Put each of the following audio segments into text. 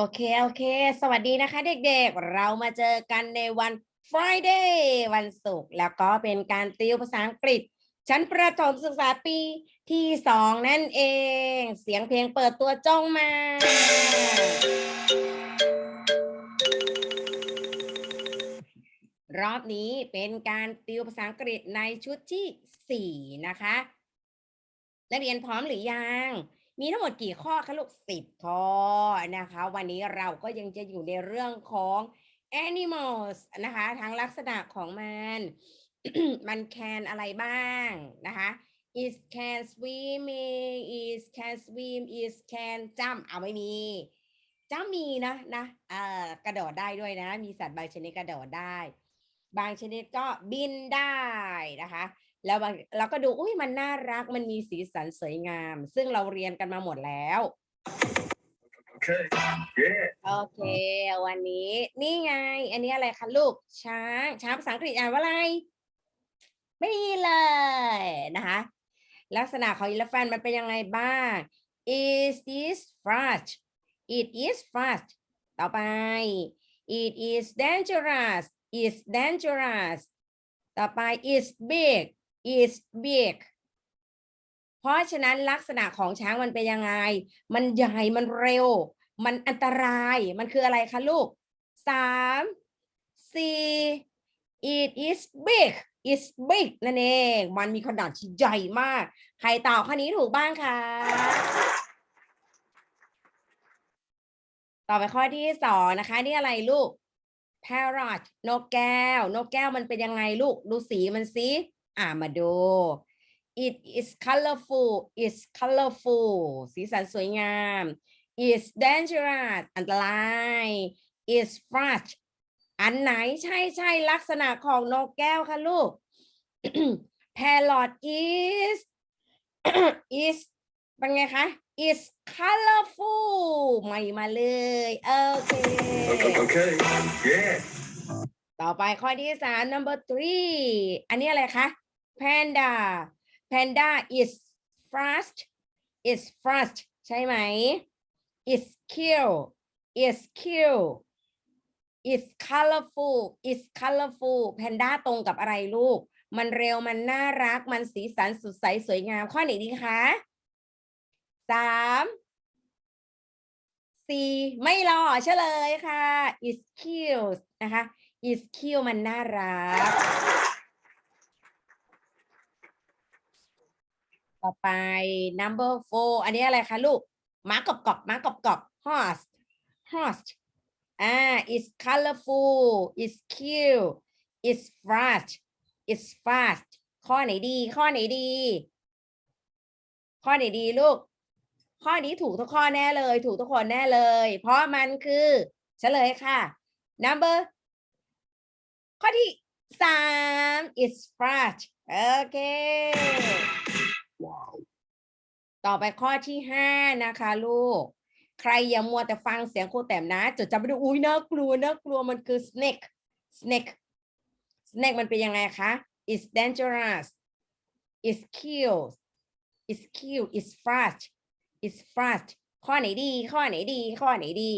โอเค โอเค สวัสดีนะคะเด็กๆ เรามาเจอกันในวัน Friday วันศุกร์แล้วก็เป็นการติวภาษาอังกฤษ ชั้นประถมศึกษาปีที่สองนั่นเอง เสียงเพลงเปิดตัวจ้องมา รอบนี้เป็นการติวภาษาอังกฤษในชุดที่สี่นะคะ นักเรียนพร้อมหรือยัง มีทั้งหมดกี่ข้อคะลูกสิบข้อนะคะ วันนี้เราก็ยังจะอยู่ในเรื่องของ animals นะคะทั้งลักษณะของมัน มัน can อะไรบ้างนะคะ is can swimming is can swim is can jump เอาไม่มีจำมีนะนะเอ่อกระโดดได้ด้วยนะ มีสัตว์บางชนิดกระโดดได้ บางชนิดก็บินได้นะคะ แล้วบางเราก็ดูอุ้ยมันน่ารักมันมีสีสันสวยงาม ซึ่งเราเรียนกันมาหมดแล้ว Okay. Yeah. โอเค วันนี้นี่ไง อันนี้อะไรคะลูกช้างช้างภาษาอังกฤษอ่านว่าอะไร ไม่มีเลยนะคะ ลักษณะของ elephant มันเป็นยังไงบ้าง is this fast it is fast ต่อไป it is dangerous is dangerous ต่อไป is big is big เพราะฉะนั้นลักษณะของช้างมันเป็นยังไง มันใหญ่ มันเร็ว มันอันตราย มันคืออะไรคะลูกสามสี่ it is big is big นั่นเอง มันมีขนาดที่ใหญ่มาก ใครตอบข้อนี้ถูกบ้างคะต่อไปข้อที่สองนะคะ นี่อะไรลูก parrot นกแก้ว นกแก้วมันเป็นยังไงลูก ดูสีมันสิ อ่ามาดู it is colorful is colorful สีสันสวยงาม is dangerous อันตราย is fast อันไหนใช่ใช่ลักษณะของนกแก้วคะลูก parrot is is เป็นไงคะ is colorful ใหม่มาเลย โอเค Okay. Yeah. ต่อไปข้อที่สาม number three อันนี้อะไรคะ panda panda is fast is fast ใช่ไหม is cute is cute is colorful is colorful panda ตรงกับอะไรลูก มันเร็วมันน่ารักมันสีสันสดใสสวยงาม ข้อไหนดีคะสามสี่ไม่รอเฉลยค่ะ is cute นะคะ is cute มันน่ารัก ต่อไป number four อันนี้อะไรคะลูกม้ากบกบม้ากบกบ horse horse อ่า is colorful is cute is fast is fast ข้อไหนดี ข้อไหนดี ข้อไหนดีลูก ข้อนี้ถูกทุกข้อแน่เลย ถูกทุกคนแน่เลย เพราะมันคือเฉลยค่ะ number ข้อที่สาม is fast โอเค Wow. ต่อไปข้อที่ห้านะคะลูก ใครอย่ามัวแต่ฟังเสียงครูแต้มนะจดจำไปดูอุ้ยน่ากลัวน่ากลัวมันคือ snake snake snake มันเป็นยังไงคะ is dangerous is cute is cute is fast is fast ข้อไหนดี ข้อไหนดี ข้อไหนดี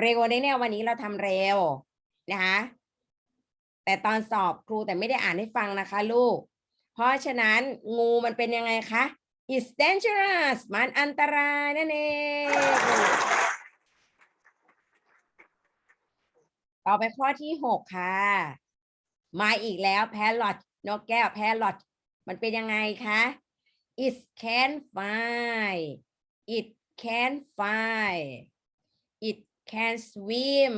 เร็วในแนววันนี้เราทำเร็วนะคะแต่ตอนสอบครูแต่ไม่ได้อ่านให้ฟังนะคะ ลูก เพราะฉะนั้นงูมันเป็นยังไงคะ is dangerous มันอันตรายนั่นเอง ต่อไปข้อที่หกค่ะ มาอีกแล้ว parrot นกแก้ว parrot มันเป็นยังไงคะ it can fly it can fly it can swim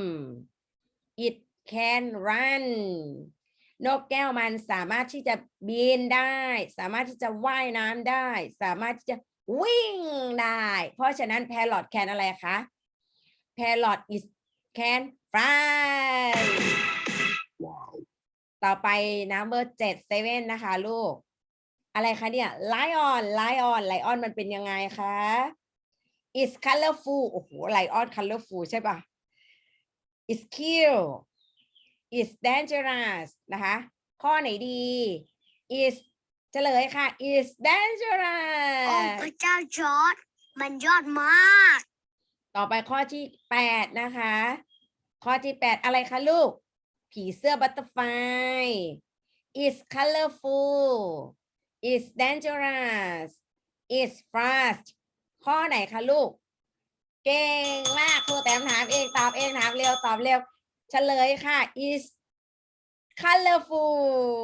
it can run นกแก้วมันสามารถที่จะบินได้ สามารถที่จะว่ายน้ำได้ สามารถที่จะวิ่งได้ เพราะฉะนั้น parrot can อะไรคะ parrot is can fly Wow. ต่อไป number เจ็ด seven นะคะลูก อะไรคะเนี่ย lion lion lion มันเป็นยังไงคะ is colorful โอ้โห lion colorful ใช่ปะ is cute is dangerous นะคะ ข้อไหนดี is เฉลยค่ะ is โอ้ dangerous พระเจ้าจอร์ดมันยอดมาก ต่อไปข้อที่แปดนะคะ ข้อที่แปดอะไรคะลูก ผีเสื้อบัตเตอร์ไฟ is colorful is dangerous is fast ข้อไหนคะลูก เก่งมากครูแต้มถามเองตอบเองถามเร็วตอบเร็วเฉลยค่ะ is colorful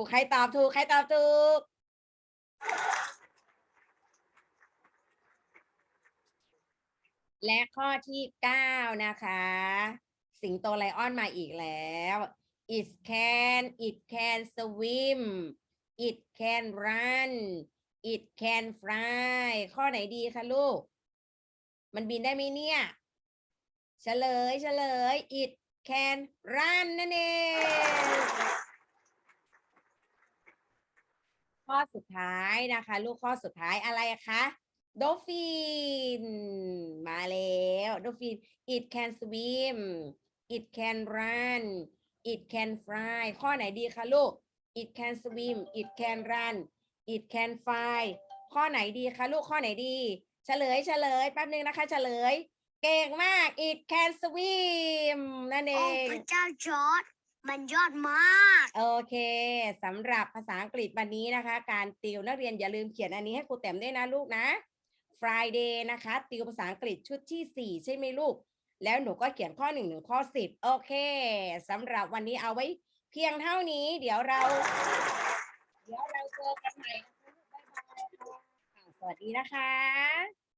ใครตอบถูก ใครตอบถูก และข้อที่เก้านะคะ สิงโตไลออนมาอีกแล้ว it can it can swim it can run it can fly ข้อไหนดีคะลูก มันบินได้ไหมเนี่ยเฉลยเฉลย it can run นั่นเอง ข้อสุดท้ายนะคะ ลูกข้อสุดท้ายอะไรคะด l ฟินมาแล้วด l ฟิน it can swim it can run it can fly ข้อไหนดีคะลูก it can swim it can run it can fly ข้อไหนดีคะลูกข้อไหนดี เฉลยเฉลยแป๊บนึงนะคะ เฉลย เก่งมาก it can swim นั่นเอโอ้ง พระเจ้าจอร์ดมันยอดมาก โอเคสำหรับภาษาอังกฤษวันนี้นะคะ การติวนักเรียนอย่าลืมเขียนอันนี้ให้ครูแต้มด้วยนะลูกนะ Friday นะคะ ติวภาษาอังกฤษชุดที่ 4 ใช่ไหมลูก แล้วหนูก็เขียนข้อ1นึ่งถึงข้อ 10 โอเคสำหรับวันนี้เอาไว้เพียงเท่านี้ เดี๋ยวเรา เดี๋ยวเราเจอกันใหม่นะคะลูกบ๊ายบายค่ะสวัสดีนะคะ